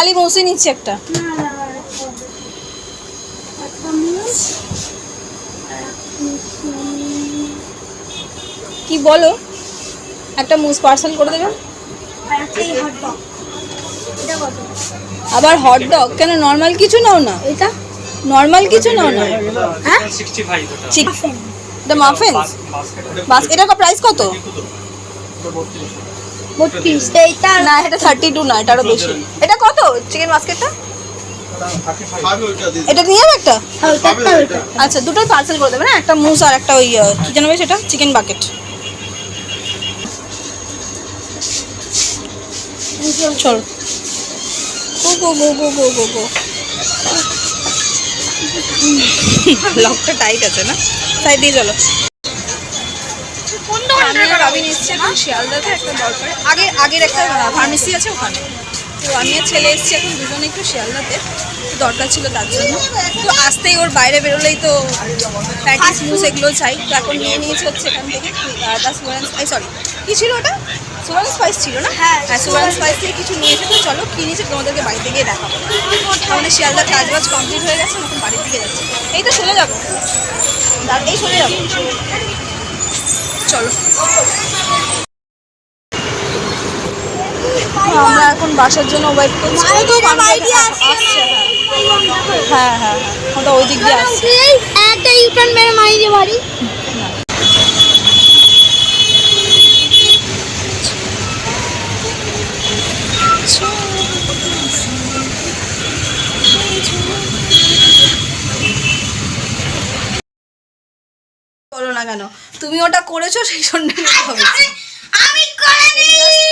খালি মৌসি নিচ্ছে একটা। কি বলো? একটা মুস পার্সেল করে দেবে? আবার হট ডগ কেন নর্মাল কিছু নাও না? এটা? নর্মাল কিছু নাও না? হ্যাঁ? দ্য মাফিনস বাস এটা প্রাইস কত? বত্রিশ। এইটা? না এটা থার্টি টু না এটা আরও বেশি। এটা কত? চিকেন বাস্কেটটা এটা নিয়ে যাবে একটা? হ্যাঁ, আচ্ছা পার্সেল করে দেবে না? একটা মুস আর একটা ওই আহ, কি জানাবে সেটা চিকেন বাকেট চল। গো গো গো গো গো গো গো। লকটা টাইট আছে না? সাইড দিয়ে চলো। আমি আর রবিন এসছি এখন শিয়ালদাতে একটা দরকার আগের একটা ফার্মেসি আছে ওখানে। তো আমি আর ছেলে এসছি এখন দুজনে একটু শিয়ালদাতে। দরকার ছিল তার জন্য। তো আসতেই ওর বাইরে বেরোলেই তো প্যাটিস মুস এগুলো চাই। তো এখন নিয়ে নিয়েছি হচ্ছে এখান থেকে দা সুগার এই সরি কী ছিল ওটা? সুগার স্পাইস ছিল না? হ্যাঁ, হ্যাঁ সুগার স্পাইস থেকে কিছু নিয়েছে। তো চলো কী নিয়েছে তোমাদেরকে বাড়িতে গিয়ে দেখাবো। আমাদের শিয়ালদার কাজ বাজ কমপ্লিট হয়ে গেছে এখন বাড়ির দিকে যাচ্ছে। এই তো চলে যাব এই চলে যাব। চলো। আমরা এখন বাসার জন্য ওয়েট করছি। আসছে হ্যাঁ। হ্যাঁ হ্যাঁ ওটা ওই দিক দিয়ে আসছে। একটা ইউটার্ন মেরে মারি দিয়ে বাড়ি। বলো না কেন? তুমি ওটা করেছ সেই জন্য আমি করিনি!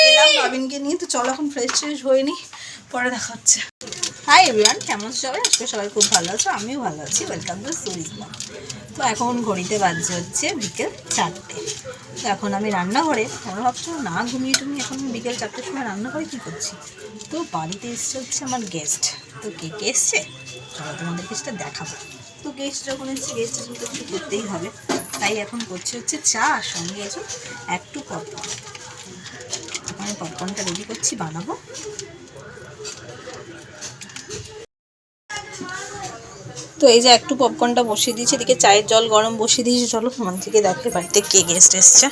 এলাম বাবিনকে নিয়ে তো চলো এখন ফ্রেশ ট্রেশ হয়ে নি পরে দেখা হচ্ছে। হাই এভরিওয়ান কেমন আছো সবাই? আজকে সবাই খুব ভালো আছো আমিও ভালো আছি। ওয়েলকাম টু সুইস তো এখন ঘড়িতে বাজছে হচ্ছে বিকেল চারটে। তো এখন আমি রান্নাঘরে তোমরা ভাবছ না ঘুমিয়ে টুমিয়ে এখন বিকেল চারটের সময় রান্নাঘরে কী করছি? তো বাড়িতে এসছে হচ্ছে আমার গেস্ট তো কে কে এসছে? চলো তোমাদেরকে সেটা দেখাবো। তো গেস্ট যখন এসছে গেস্ট তো কিছু করতেই হবে। তাই এখন করছে হচ্ছে চা আর সঙ্গে আছে একটু পপকর্ন আমি পপকর্নটা রেডি করছি, বানাবো। তো এই যে একটু পপকর্নটা বসিয়ে দিয়েছি, এদিকে চায়ের জল গরম বসিয়ে দিয়েছি। চলো আমার থেকে দেখে বাড়িতে কে গেস্ট এসছে।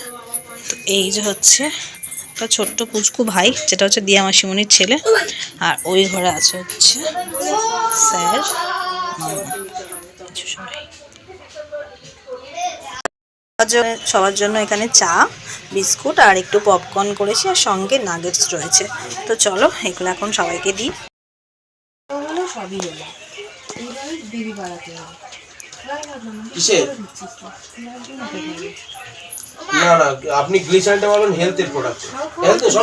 তো এই যে হচ্ছে একটা ছোট্ট পুচকু ভাই, যেটা হচ্ছে দিয়া মাসিমণির ছেলে। আর ওই ঘরে আছে হচ্ছে স্যার। সবার জন্য- সবার জন্য এখানে চা বিস্কুট আর একটু পপকর্ন করেছি আর সঙ্গে নাগেটস রয়েছে। তো চলো এগুলো এখন সবাইকে দিই। ওগুলো সবই দিদি বাড়াতে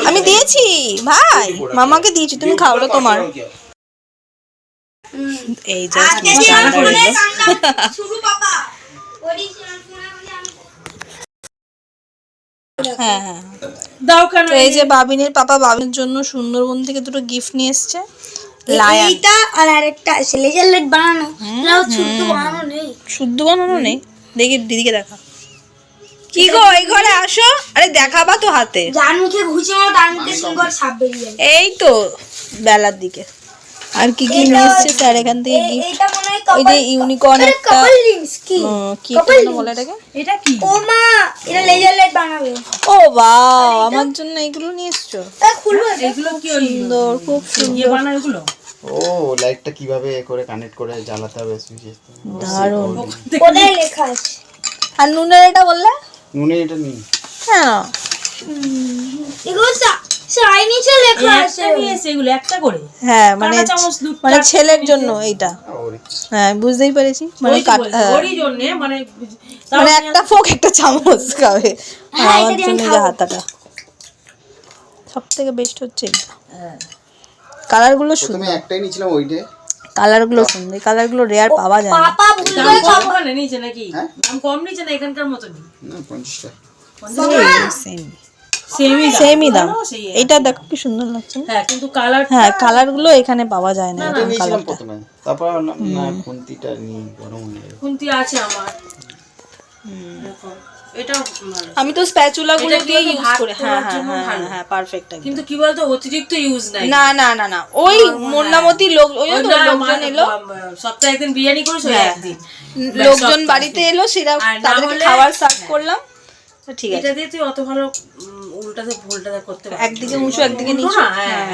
আমি দিয়েছি ভাই মামাকে দিয়েছি তুমি খাও না তোমার। এই জাস্ট শুরু বাবা হ্যাঁ হ্যাঁ। দাও কেন এই যে বাবিনের পাপা বাবিনের জন্য সুন্দরবন থেকে দুটো গিফট নিয়ে এসছে। এইটা আর আরেকটা লেজার বানানো। শুদ্ধ বানানো নেই। শুদ্ধ বানানো নেই? দেখি দিদিকে দেখা। কি গো এই ঘরে আসো। আরে দেখাবা তো হাতে। যার মুখে ঘুষি মারো তার মুখে সিঙ্গর সাপ বেরিয়ে এই তো বেলার দিকে। আর কি কি নিয়ে এসছে স্যার এখান থেকে গিফট মনে হয় ওই যে ইউনিকর্ন একটা কি? কি বলে এটাকে? ও মা এটা লেজার লাইট বানাবে। ও বাহ আমার জন্য এগুলো নিয়ে এসছো? তা খুলবো এগুলো কি সুন্দর খুব সুন্দর। ও লাইটটা কীভাবে এ করে কানেক্ট করে জ্বালাতে হবে? সুইচ দারুণ। কোথায় লেখা আছে। আর নুনের এটা বললে? নুনে এটা নেই। হ্যাঁ। এগুলো চাইনিজে লেখা আছে। সেগুলো একটা করে। হ্যাঁ মানে মানে ছেলের জন্য এইটা। হ্যাঁ বুঝতেই পেরেছি। মানে হ্যাঁ। ওরই জন্যে মানে মানে একটা ফোক একটা চামচ খাবে। আর হ্যাঁ, আমার এটা দিয়ে জন্য যে হাতাটা। সব থেকে বেস্ট হচ্ছে এইটা কালারগুলো প্রথমে সুন্দর। একটাই নিয়েছিলাম ওইটা। কালারগুলো সুন্দর। কালারগুলো রেয়ার পাওয়া যায় না। পাপা কম ওখানে নিচে নাকি? হ্যাঁ? দাম কম নিচে না এখানকার মতনই? না পঞ্চাশটা সেম সেমই সেমই দাম। এইটা দেখো কি সুন্দর লাগছে। হ্যাঁ কিন্তু কালার হ্যাঁ কালারগুলো এখানে পাওয়া যায় না এটা এরকম কালারটা তারপর না খুন্তিটা নিয়ে গরম হয়ে খুন্তি আছে আমার। দেখো আমি তো স্প্যাচুলা গুলো দিয়ে ইউজ করে। হ্যাঁ হ্যাঁ হ্যাঁ হ্যাঁ পারফেক্ট কিন্তু কি বলতো অতিরিক্ত ইউজ নাই। না না না না ওই মোটামুটি লোক ওই তো লোকজন এলো। সপ্তাহে একদিন বিরিয়ানি হ্যাঁ। একদিন। লোকজন বাড়িতে এলো সেটা তাদেরকে খাবার সার্ভ করলাম। ঠিক আছে। এটা দিয়ে তুই অত ভালো উল্টাতে ভুলটাতে করতে পারবি একদিকে উঁচু একদিকে উল্টো নিচু। হ্যাঁ।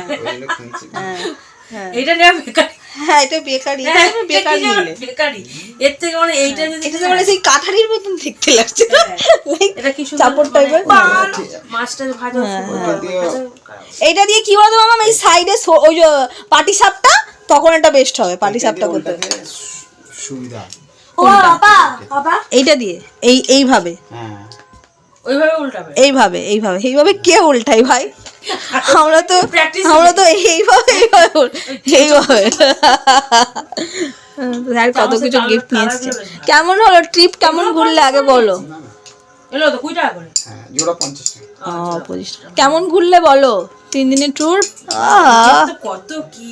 হ্যাঁ এটা নেওয়া বেকারি। হ্যাঁ এটা বেকারি। হ্যাঁ, বেকারি এটা বলে জানো? বেকারি? এর থেকে মানে এইটা যদি এটা মানে সেই কাঠারির মতন দেখতে লাগছে। এটা কি সুন্দর চাপড় মানে টাইপের মাছটা ভাজা হ্যাঁ, এইটা দিয়ে কি বলতো মামা? এই সাইডে ওই যে পাটি সাপটা তখন এটা বেস্ট হবে পাটি সাপটা করতে। সুবিধা। ও বাবা বাবা। এইটা দিয়ে এই এইভাবে। হ্যাঁ। এইভাবে এইভাবে এইভাবে কে উল্টাই ভাই? আমরা তো আমরা তো এইভাবে এইভাবে এইভাবে। কত কিছু গিফট নিয়ে এসছে। কেমন হলো ট্রিপ কেমন ঘুরলে আগে বলো? এলো তো কুড়ি টাকা করে। হ্যাঁ টাকা। কেমন ঘুরলে বলো? তিন দিনের ট্যুর কত কি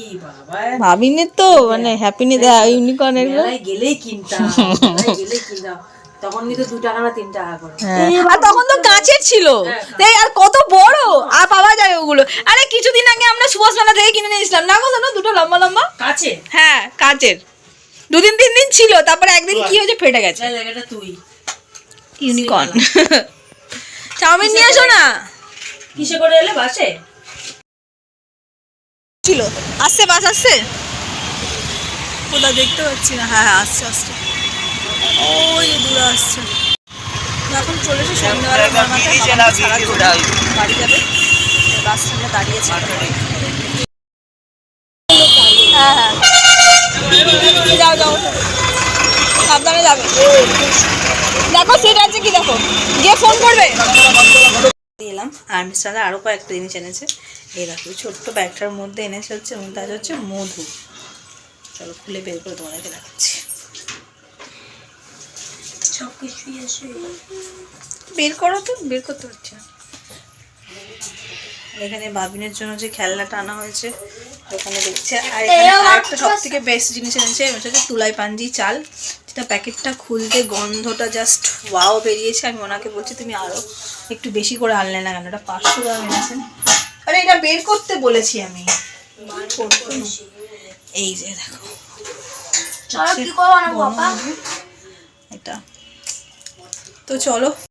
ভাবিনি তো মানে হ্যাপিনি ইউনিকর্ন এগুলো গেলেই কিনতাম গেলেই কিনতাম। তখন নিতে দু টাকা না তিন টাকা করে। হ্যাঁ। আর তখন তো কাঁচের ছিল। হ্যাঁ, এই আর কত বড়? আর পাওয়া যায় ওগুলো। আরে কিছুদিন আগে আমরা সুভাষ মেলা থেকে কিনে নিয়েছিলাম। না গো জানো দুটো লম্বা লম্বা। হ্যাঁ কাঁচের। দুদিন তিন দিন ছিল তারপরে একদিন কি হয়েছে ফেটে গেছে। তুই। ইউনিকর্ন চাউমিন নিয়ে এসো না। কিসে করে এলে বাসে? ছিল। আসছে বাস আসছে? কোথাও দেখতে পাচ্ছি না। হ্যাঁ হ্যাঁ আসছে আসছে। ওই যে দূরে আসছে। এখন চলেছে সন্ধ্যাবেলা বাড়ি যাবে। বাস স্ট্যান্ডে দাঁড়িয়েছে হ্যাঁ হ্যাঁ। যাও যাও। সাবধানে যাবে। দেখো সিট আছে কি? দেখো। গিয়ে ফোন করবে। এলাম। আর মিস্টার আরও কয়েকটা জিনিস এনেছে। এই দেখো ছোট্ট ব্যাগটার মধ্যে এনেছে হচ্ছে তাজ হচ্ছে মধু। চলো খুলে বের করে তোমাদেরকে দেখাচ্ছি। সব কিছুই আছে। বের করো তো বের করতে পারছি এখানে বাবিনের জন্য যে খেলনাটা আনা হয়েছে ওখানে দেখছে। আর এখানে আরেকটা সব থেকে বেস্ট জিনিস এনেছে হচ্ছে তুলাই পাঞ্জি চাল যেটা প্যাকেটটা খুলতে গন্ধটা জাস্ট ওয়াও বেরিয়েছে। আমি ওনাকে বলছি তুমি আরও একটু বেশি করে আনলে না কেন? এটা পাঁচশো গ্রাম এনেছেন। আরে এটা বের করতে বলেছি আমি। এই যে দেখো। এটা। তো চলো